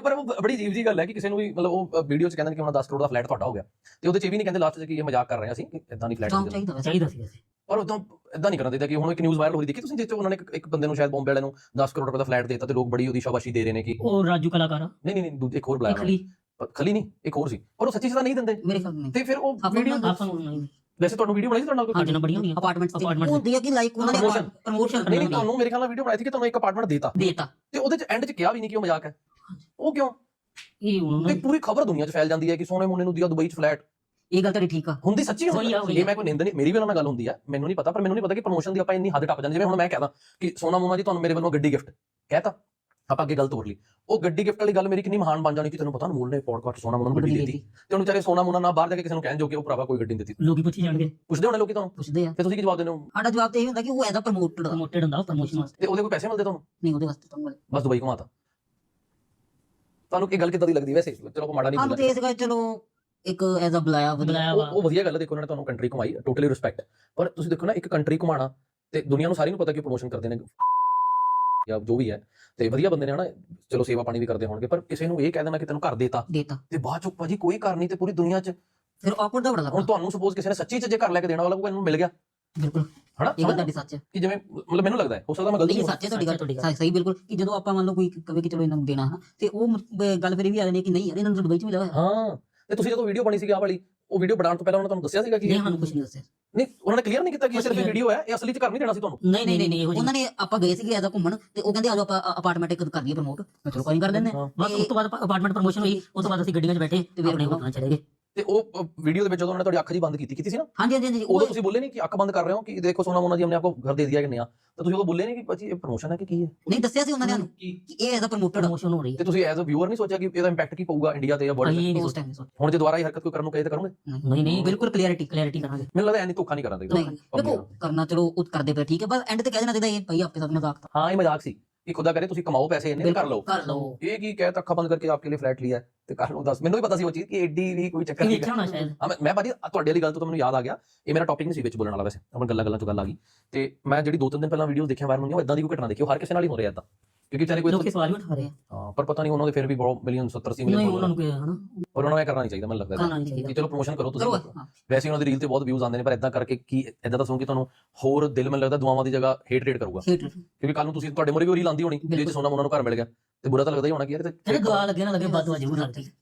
ਮਤਲਬ ਪਰ ਉਹ ਬੜੀ ਅਜੀਬ ਜੀ ਗੱਲ ਹੈ ਕਿ ਕਿਸੇ ਨੂੰ ਵੀ ਮਤਲਬ ਉਹ ਵੀਡੀਓ 'ਚ ਕਹਿੰਦੇ ਨੇ ਕਿ ਹੁਣ 10 ਕਰੋੜ ਦਾ ਫਲੈਟ ਤੁਹਾਡਾ ਹੋ ਗਿਆ। ਤੇ ਉਹਦੇ 'ਚ ਇਹ ਵੀ ਨਹੀਂ ਕਹਿੰਦੇ ਲਾਸਟ 'ਚ ਕਿ ਇਹ ਮਜ਼ਾਕ ਕਰ ਰਹੇ ਅਸੀਂ ਕਿ ਇਦਾਂ ਨਹੀਂ ਫਲੈਟ ਚਾਹੀਦਾ ਚਾਹੀਦਾ ਸੀ। ਵੈਸੇ ਪਰ ਉਦੋਂ ਇਦਾਂ ਨਹੀਂ ਕਰਨਾ ਚਾਹੀਦਾ ਕਿ ਹੁਣ ਇੱਕ ਨਿਊਜ਼ ਵਾਇਰਲ ਹੋ ਰਹੀ ਦੇਖੀ ਤੁਸੀਂ 'ਚ ਉਹਨਾਂ ਨੇ ਇੱਕ- ਇੱਕ ਬੰਦੇ ਨੂੰ ਸ਼ਾਇਦ ਬੰਬੇ ਵਾਲੇ ਨੂੰ 10 ਕਰੋੜ ਰੁਪਏ ਦਾ ਫਲੈਟ ਦੇਤਾ ਤੇ ਲੋਕ ਬੜੀ ਉਹਦੀ ਸ਼ਾਬਾਸ਼ੀ ਦੇ ਰਹੇ ਨੇ ਕਿ ਉਹ ਰਾਜੂ ਕਲਾਕਾਰ ਆ, ਨਹੀਂ ਨਹੀਂ ਨਹੀਂ ਦੂਜੇ ਇੱਕ ਹੋਰ ਬੁਲਾਇਆ ਖਲੀ। ਨਹੀਂ ਇੱਕ ਹੋਰ ਸੀ। ਪਰ ਉਹ ਸੱਚੀ ਸਜ਼ਾ ਨਹੀਂ ਦਿੰਦੇ। ਮੇਰੇ ਖਿਆਲ ਨਹੀਂ ਤੇ ਫਿਰ ਉਹ ਵੀਡੀਓ ਆਪਾਂ ਨੂੰ ਨਹੀਂ। ਵੈਸੇ ਤੁਹਾਨੂੰ ਵੀਡੀਓ ਬਣਾਈ ਸੀ ਤੁਹਾਡੇ ਨਾਲ ਕੋਈ ਬੜੀਆਂ ਹੋਈਆਂ ਅਪਾਰਟਮੈਂਟਸ Apartments ਹੁੰਦੀ ਹੈ ਕਿ ਲਾਈਕ ਉਹਨਾਂ ਨੇ। ਪ੍ਰਮੋਸ਼ਨ ਨਹੀਂ ਨਹੀਂ ਤੁਹਾਨੂੰ ਮੇਰੇ ਖਿਆਲ ਨਾਲ ਵੀਡੀਓ ਬਣਾਈ ਸੀ ਕਿ ਤੁਹਾਨੂੰ ਇੱਕ ਅਪਾਰਟਮੈਂਟ ਦੇਤਾ। ਦੇਤਾ। ਤੇ ਉਹਦੇ 'ਚ ਐਂਡ 'ਚ ਕਿਹਾ ਵੀ ਨਹੀਂ ਕਿ ਉਹ ਮਜ਼ਾਕ ਹੈ। ਉਹ ਕਿਉਂ? ਇਹ ਉਹਨਾਂ ਤੇ ਪੂਰੀ ਖਬਰ ਦੁਨੀਆ 'ਚ ਫੈਲ ਜਾਂਦੀ ਹੈ ਕਿ ਸੋਨੇ ਮੁੰਨੇ ਨੂੰ ਦਿਆ ਦੁਬਈ 'ਚ ਫਲੈਟ ਇਹ ਗੱਲ ਤੇਰੀ ਠੀਕ ਆ। ਹੁੰਦੀ ਸੱਚੀ ਹੋਈ ਹੁੰਦੀ ਆ, ਇਹ। ਮੈਂ ਕੋਈ ਨਿੰਦ ਨਹੀਂ ਮੇਰੀ ਵੀ ਉਹਨਾਂ ਨਾਲ ਗੱਲ ਹੁੰਦੀ ਆ। ਮੈਨੂੰ ਨਹੀਂ ਪਤਾ ਪਰ ਮੈਨੂੰ ਨਹੀਂ ਪਤਾ ਕਿ ਪ੍ਰੋਮੋਸ਼ਨ ਦੀ ਆਪਾਂ ਇੰਨੀ ਹੱਦ ਟੱਪ ਜਾਂਦੇ। ਜਿਵੇਂ ਹੁਣ ਮੈਂ ਕਹਦਾ ਕਿ ਸੋਨਾ ਮੋਨਾ ਜੀ ਤੁਹਾਨੂੰ ਮੇਰੇ ਵੱਲੋਂ ਗੱਡੀ ਗਿਫਟ ਕਹਿਤਾ ਆਪਾਂ ਅੱਗੇ ਗੱਲ ਤੋਰ ਲਈ। ਉਹ ਗੱਡੀ ਗਿਫਟ ਵਾਲੀ ਗੱਲ ਮੇਰੀ ਕਿੰਨੀ ਮਹਾਨ ਬਣ ਜਾਣੀ ਕਿ ਤੈਨੂੰ ਪਤਾ ਅਨਮੋਲ ਨੇ ਪੋਡਕਾਸਟ ਸੋਨਾ ਮੋਨਾ ਨੂੰ ਗੱਡੀ ਦਿੱਤੀ। ਤੇ ਉਹਨੂੰ ਚਾਰੇ ਸੋਨਾ ਮੋਨਾ ਨਾ ਬਾਹਰ ਜਾ ਕੇ ਕਿਸੇ ਨੂੰ ਕਹਿਣ ਜੋ ਕਿ ਉਹ ਭਰਾਵਾ ਕੋਈ ਗੱਡੀ ਦਿੱਤੀ। ਲੋਕੀ ਪੁੱਛੀ ਜਾਣਗੇ। ਪੁੱਛਦੇ ਹੋਣੇ ਲੋਕੀ ਤੁਹਾਨੂੰ? ਪੁੱਛਦੇ ਆ। ਤੇ ਤੁਸੀਂ ਕੀ ਜਵਾਬ ਦਿੰਦੇ ਹੋ? ਸਾਡਾ ਜਵਾਬ ਤੇ ਇਹ ਹੁੰਦਾ ਕਿ ਉਹ ਐਜ਼ ਅ ਪ੍ਰਮੋਟਡ ਹੁੰਦਾ ਪ੍ਰਮੋਸ਼ਨ ਵਾਸਤੇ। ਤੇ ਉਹਦੇ ਕੋਈ ਪੈਸੇ ਮਿਲਦੇ ਤੁਹਾਨੂੰ? ਨਹੀਂ ਉਹਦੇ ਵਾਸਤੇ ਤਾਂ ਮਿਲੇ ਬਸ ਦੁਬਈ ਘੁਮਾਤਾ। ਤੁਹਾਨੂੰ ਇਹ ਗੱਲ ਕਿੱਦਾਂ ਦੀ ਲੱਗਦੀ ਵੈਸੇ? ਚਲੋ ਕੋਈ ਮਾੜਾ ਨਹੀਂ ਬੋਲਿਆ ਤੇ ਇਸ ਗੱਲ ਚਲੋ ਇੱਕ ਐਜ਼ ਅ ਬੁਲਾਇਆ ਬੁਲਾਇਆ ਉਹ ਵਧੀਆ ਗੱਲ ਹੈ ਦੇਖੋ ਉਹਨਾਂ ਨੇ ਤੁਹਾਨੂੰ ਕੰਟਰੀ ਘੁਮਾਈ ਟੋਟਲੀ ਰਿਸਪੈਕਟ ਪਰ ਤੁਸੀਂ ਦੇਖੋ ਨਾ ਇੱਕ ਕੰਟਰੀ ਘੁਮਾਣਾ ਤੇ ਦੁਨੀਆ ਨੂੰ ਸਾਰੀ ਨੂੰ ਪਤਾ ਕਿ ਪ੍ਰੋਮੋਸ਼ਨ ਕਰਦੇ ਨੇ। ਜਾਂ ਜੋ ਵੀ ਹੈ ਤੇ ਵਧੀਆ ਬੰਦੇ ਨੇ ਹਨਾ ਚਲੋ ਸੇਵਾ ਪਾਣੀ ਵੀ ਕਰਦੇ ਹੋਣਗੇ ਪਰ ਕਿਸੇ ਨੂੰ ਇਹ ਕਹਿ ਦੇਣਾ ਕਿ ਤੈਨੂੰ ਘਰ ਦੇਤਾ। ਦੇਤਾ। ਤੇ ਬਾਅਦ ਚੋਂ ਭਾਜੀ ਕੋਈ ਘਰ ਨਹੀਂ ਤੇ ਪੂਰੀ ਦੁਨੀਆ 'ਚ ਫਿਰ ਆਕਵਰਡ ਦਾ ਬੜਾ ਹੁਣ ਲੱਗਦਾ। ਤੁਹਾਨੂੰ ਸਪੋਜ਼ ਕਿਸੇ ਨੇ ਸੱਚੀ 'ਚ ਜੇ ਘਰ ਲੈ ਕੇ ਦੇਣਾ ਵਾਲਾ ਕੋਈ ਇਹਨੂੰ ਮਿਲ ਗਿਆ। ਬਿਲਕੁਲ। ਹਨਾ? ਇਹ ਗੱਲ ਸਮਝ ਤੁਹਾਡੀ ਸੱਚ ਹੈ। ਕਿ ਜਿਵੇਂ ਮਤਲਬ ਮੈਨੂੰ ਲੱਗਦਾ ਹੈ ਹੋ ਸਕਦਾ ਮੈਂ ਗਲਤੀ ਨਹੀਂ ਹਾਂ ਸੱਚ ਹੈ ਤੁਹਾਡੀ ਗੱਲ ਤੁਹਾਡੀ ਗੱਲ। ਸਹੀ- ਸਹੀ ਬਿਲਕੁਲ। ਕਿ ਜਦੋਂ ਆਪਾਂ ਮੰਨ ਲਓ ਕੋਈ ਕਵੇ ਕਿ ਚਲੋ ਇਹਨਾਂ ਨੂੰ ਦੇਣਾ ਹੈ ਤੇ ਉਹ ਮ- ਬ- ਗੱਲ ਫਿਰ ਇਹ ਵੀ ਆ ਜਾਂਦੀ ਹੈ ਕਿ ਨਹੀਂ ਯਾਰ ਇਹਨਾਂ ਨੂੰ ਤਾਂ ਦੁਬਈ ਚ ਮਿਲਿਆ ਹੋਇਆ ਹਾਂ ਤੇ ਤੁਸੀਂ ਜਦੋਂ ਵੀਡੀਓ ਬਣੀ ਸੀਗੀ ਆਹ ਵਾਲੀ ਉਹ ਵੀਡੀਓ ਬਣਾਉਣ ਤੋਂ ਪਹਿਲਾਂ ਉਹਨਾਂ ਤੁਹਾਨੂੰ ਦੱਸਿਆ ਸੀਗਾ ਕਿ ਨਹੀਂ ਇਹ- ਸਾਨੂੰ ਕੁਝ ਨਹੀਂ ਦੱਸਿਆ। ਨਹੀਂ ਉਹਨਾਂ ਨੇ ਕਲੀਅਰ ਨਹੀਂ ਕੀਤਾ ਕਿ ਇਹ ਸਿਰਫ Clear- ਵੀਡੀਓ ਹੈ ਇਹ ਅਸਲੀ 'ਚ ਘਰ ਨਹੀਂ ਦੇਣਾ ਸੀ ਤੁਹਾਨੂੰ? ਨਹੀਂ ਨਹੀਂ ਨਹੀਂ ਇਹੋ ਜਿਹੀ ਉਹਨਾਂ ਨੇ ਆਪਾਂ ਗਏ ਸੀਗੇ ਐਜ਼ ਘੁੰਮਣ ਤੇ ਉਹ ਕਹਿੰਦੇ ਆਜੋ ਆਪਾਂ ਅਪਾਰਟਮੈਂਟ ਇੱਕ ਕਰ ਲਈਏ ਪ੍ਰਮੋਟ ਮੈਂ ਚਲੋ ਕੋਈ ਕਰ ਹਾਂ। ਬਸ ਉਸ ਤੋਂ ਬਾਅਦ ਅਪਾਰਟਮੈਂਟ ਪ੍ਰਮੋਸ਼ਨ ਹੋਈ ਉਸ ਤੋਂ ਬਾਅਦ ਅਸੀਂ ਗੱਡੀਆਂ 'ਚ ਬੈਠੇ ਤੇ ਫਿਰ ਆਪਣੇ 'ਚ ਚਲੇ ਗਏ। ਤੇ ਉਹ ਵੀਡੀਓ ਦੇ ਵਿੱਚ ਜਦੋਂ ਉਹਨੇ ਤੁਹਾਡੀ ਅੱਖ ਜੀ ਬੰਦ ਕੀਤੀ ਕੀਤੀ ਸੀ ਨਾ? ਹਾਂਜੀ ਹਾਂਜੀ ਹਾਂਜੀ ਉਦੋਂ ਤੁਸੀਂ ਬੋਲੇ ਨਹੀਂ ਕਿ ਅੱਖ ਬੰਦ ਕਰ ਰਹੇ ਹੋ ਕਿ ਦੇਖੋ ਸੋਨਾ ਮੋਨਾ ਜੀ ਹਮਨੇ ਆਪਕੋ ਘਰ ਦੇ ਦਿਆ ਕਿ ਨਿਆ ਤਾਂ ਤੁਸੀਂ ਉਦੋਂ ਬੋਲੇ ਨਹੀਂ ਕਿ ਭਾਜੀ ਇਹ ਪ੍ਰੋਮੋਸ਼ਨ ਹੈ ਕਿ ਕੀ ਹੈ? ਨਹੀਂ ਦੱਸਿਆ ਸੀ ਉਹਨਾਂ ਨੇ ਕਿ? ਇਹ ਐਜ਼ ਅ ਪ੍ਰੋਮੋਟਡ ਪ੍ਰੋਮੋਸ਼ਨ ਹੋ ਰਹੀ ਤੇ ਤੁਸੀਂ ਐਜ਼ ਅ ਵਿਊਅਰ ਨਹੀਂ ਸੋਚਿਆ ਕਿ ਇਹਦਾ ਇੰਪੈਕਟ ਕੀ ਪਊਗਾ ਇੰਡੀਆ ਤੇ ਜਾਂ ਵਰਲਡ ਨਹੀਂ ਸੋਚਿਆ ਨਹੀਂ ਸੋਚਿਆ। ਹੁਣ ਜੇ ਦੁਬਾਰਾ ਇਹ ਹਰਕਤ ਕੋਈ ਕਰਨ ਨੂੰ ਕਹੇ ਤਾਂ ਕਰੋਗੇ? ਨਹੀਂ ਨਹੀਂ ਬਿਲਕੁਲ ਕਲੀਅਰਿਟੀ ਕਲੀਅਰਿਟੀ ਕਰਾਂਗੇ। ਮੈਨੂੰ ਲੱਗਦਾ ਐਨੀ ਧੋਖਾ ਨਹੀਂ ਕਰਾਂਗੇ ਦੇਖੋ ਕਰਨਾ ਚਲੋ ਉਹ ਕਰਦੇ ਪਏ ਠੀਕ ਹੈ ਬਸ ਐਂਡ ਤੇ ਕਹਿ ਦੇਣਾ ਚਾਹੀਦਾ ਇਹ ਭਾਈ ਆਪਕੇ ਸਾਥ ਮਜ਼ਾਕ था हाँ ये मजाक सी कि खुदा करे तुम कमाओ पैसे इन्हें कर लो कर लो ये की कहता खपन करके आपके लिए फ्लैट लिया है ਤੇ ਕਰ ਲਓ ਦੱਸ। ਮੈਨੂੰ ਵੀ ਪਤਾ ਸੀ ਉਹ ਚੀਜ਼ ਕਿ ਐਡੀ ਵੀ ਕੋਈ ਚੱਕਰ ਨਹੀਂ ਵੇਖਿਆ ਹੋਣਾ ਸ਼ਾਇਦ। ਹਾਂ ਮੈਂ- ਮੈਂ ਭਾਜੀ ਤੁਹਾਡੇ ਵਾਲੀ ਗੱਲ ਤੋਂ ਤਾਂ ਮੈਨੂੰ ਯਾਦ ਆ ਗਿਆ। ਇਹ ਮੇਰਾ ਟੌਪਿਕ ਨਹੀਂ ਸੀ ਵਿੱਚ ਬੋਲਣ ਵਾਲਾ ਵੈਸੇ। ਆਪਣ ਗੱਲਾਂ ਗੱਲਾਂ ਤੋਂ ਗੱਲ ਆ ਗਈ। ਤੇ ਮੈਂ ਜਿਹੜੀ ਦੋ ਤਿੰਨ ਦਿਨ ਪਹਿਲਾਂ ਵੀਡੀਓਜ਼ ਦੇਖਿਆ ਵਾਇਰਲ ਹੋਈਆਂ ਉਹ ਇਦਾਂ ਦੀ ਕੋਈ ਘਟਨਾ ਦੇਖੀ ਉਹ ਹਰ ਕਿਸੇ ਨਾਲ ਹੀ ਹੋ ਰਿਹਾ ਇਦਾਂ ਕਿਉਂਕਿ ਵਿਚਾਰੇ ਕੋਈ ਲੋਕੀ ਸਵਾਲ ਵੀ ਉਠਾ ਰਹੇ ਆ। ਹਾਂ ਪਰ ਪਤਾ ਨਹੀਂ ਉਹਨਾਂ ਦੇ ਫਿਰ ਵੀ ਬਹੁਤ ਮਿਲੀਅਨ 70 80 ਨਹੀਂ ਮਿਲੀਅਨ ਉਹਨਾਂ ਨੂੰ ਕੋਈ ਹਨਾ? ਪਰ ਉਹਨਾਂ ਨੂੰ ਇਹ ਕਰਨਾ ਨਹੀਂ ਚਾਹੀਦਾ ਮੈਨੂੰ ਲੱਗਦਾ ਕਰਨਾ ਨਹੀਂ ਕਿ ਚਾਹੀਦਾ ਚਲੋ ਪ੍ਰੋਮੋਸ਼ਨ ਕਰੋ ਕਰੋ ਤੁਸੀਂ ਹਾਂ। ਵੈਸੇ ਉਹਨਾਂ ਦੀ ਰੀਲ ਤੇ ਬਹੁਤ ਵਿਊਜ਼ ਆਉਂਦੇ ਨੇ ਪਰ ਇਦਾਂ ਕਰਕੇ ਕੀ ਇਦਾਂ ਸੁਣ ਕੇ ਤੁਹਾਨੂੰ ਹੋਰ ਦਿਲ ਮੈਨੂੰ ਲੱਗਦਾ ਦੁਆਵਾਂ ਦੀ ਜਗ੍ਹਾ ਹੇਟ ਰੇਟ ਕਰੂਗਾ। ਕਿਉਂਕਿ ਕੱਲ ਨੂੰ ਤੁਸੀਂ ਤੁਹਾਡੇ ਮੋਰੇ ਵੀ ਰੀਲ ਆਉਂਦੀ ਹੋਣੀ ਚ ਬਿਲਕੁਲ। ਸੋਨਾ ਮੋਨਾ ਨੂੰ ਘਰ ਮਿਲ ਗਿਆ। ਤੇ ਬੁਰਾ ਤਾਂ ਲੱਗਦਾ ਹੀ ਹੋਣਾ ਕਿ ਯਾਰ ਇਹ ਤੇ ਗਵਾ ਲੱਗੇ ਨਾ ਲੱਗੇ ਬਾਦਵਾ ਜ਼ਰੂਰ ਲੱਗਦੀ